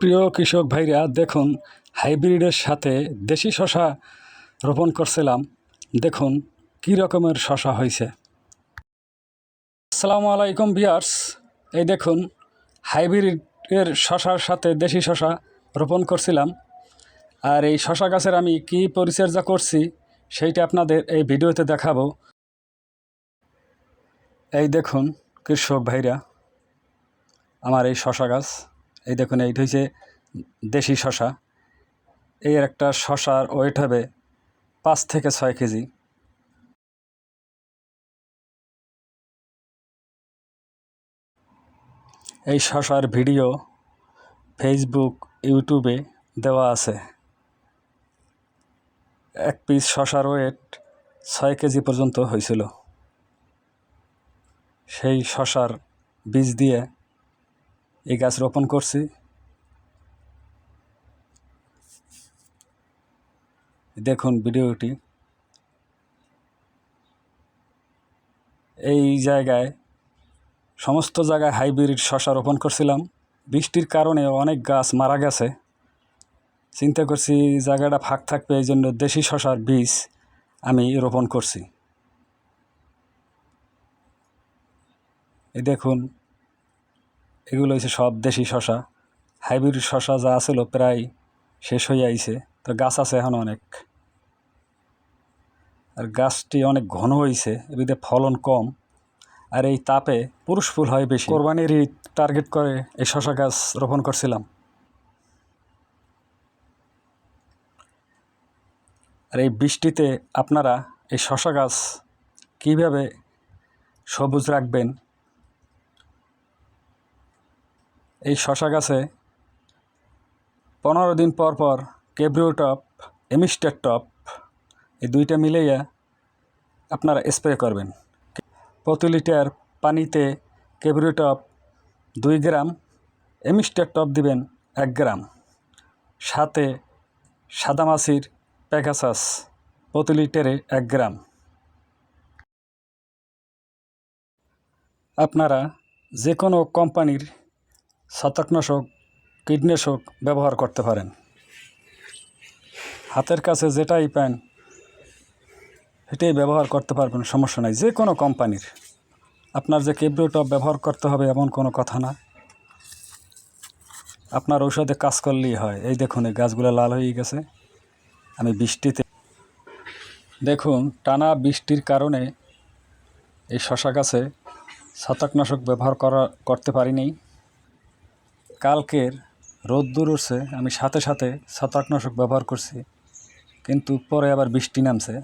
প্রিয় কৃষক ভাইরা, দেখুন, হাইব্রিডের সাথে দেশি শশা রোপণ করছিলাম। দেখুন, কী রকমের শশা হয়েছে। আসসালামু আলাইকুম বিয়ার্স এই দেখুন, হাইব্রিডের শশার সাথে দেশি শশা রোপণ করছিলাম। আর এই শশা গাছের আমি কি পরিচর্যা করছি, সেইটা আপনাদের এই ভিডিওতে দেখাবো। এই দেখুন, কৃষক ভাইরা, আমার এই শশা গাছ। এই দেখুন এইটা হচ্ছে দেশি শশা এই একটা শশার ওয়েট হবে পাঁচ থেকে ছয় কেজি। এই শশার ভিডিও ফেসবুক ইউটিউবে দেওয়া আছে। এক পিস শশার ওয়েট ছয় কেজি পর্যন্ত হয়েছিল সেই শশার বীজ দিয়ে এই গাছ রোপণ করছি। দেখুন ভিডিওটি। এই জায়গায় সমস্ত জায়গায় হাইব্রিড শশা রোপণ করছিলাম। বৃষ্টির কারণে অনেক গাছ মারা গেছে। চিন্তা করছি জায়গাটা ফাঁক থাকবে, এই জন্য দেশি শশার বীজ আমি রোপণ করছি। এই দেখুন এগুলো হচ্ছে সব দেশি শশা। হাইব্রিড শশা যা আছিল প্রায় শেষ হয়ে আইছে। তো গাছ আছে এখন অনেক। আর গাছটি অনেক ঘন হয়েছে এবিধে ফলন কম। আর এই তাপে পুরুষ ফুল হয় বেশি। কোরবানির টার্গেট করে এই শশা গাছ রোপণ করছিলাম। আর এই বৃষ্টিতে আপনারা এই শশা গাছ কীভাবে সবুজ রাখবেন এই শশা গাছে পনেরো দিন পর পর কেব্রিও টপ, এমিস্টার টপ, এই দুইটা মিলাইয়া আপনারা স্প্রে করবেন। প্রতি লিটার পানিতে কেব্রিও টপ দুই গ্রাম, এমিস্টার টপ দিবেন এক গ্রাম। সাথে সাদামাছির প্যাকাসাস প্রতি লিটারে এক গ্রাম। আপনারা যে কোনো কোম্পানির ছত্রাকনাশক কীটনাশক ব্যবহার করতে পারেন। হাতের কাছে যেটাই পান, সেটাই ব্যবহার করতে পারবেন, সমস্যা নাই। যে কোনো কোম্পানির। আপনার যে কেব্রিও টপ ব্যবহার করতে হবে এমন কোনো কথা না। আপনার ঔষধে কাজ করলেই হয়। এই দেখুন, এই গাছগুলো লাল হয়ে গেছে। আমি বৃষ্টিতে দেখুন, টানা বৃষ্টির কারণে এই শশা গাছে ছত্রাকনাশক ব্যবহার করা করতে পারিনি। কালকের রোদ্দুর উঠছে আমি সাথে সাথে ছত্রাকনাশক ব্যবহার করছি কিন্তু পরে আবার বৃষ্টি নামছে।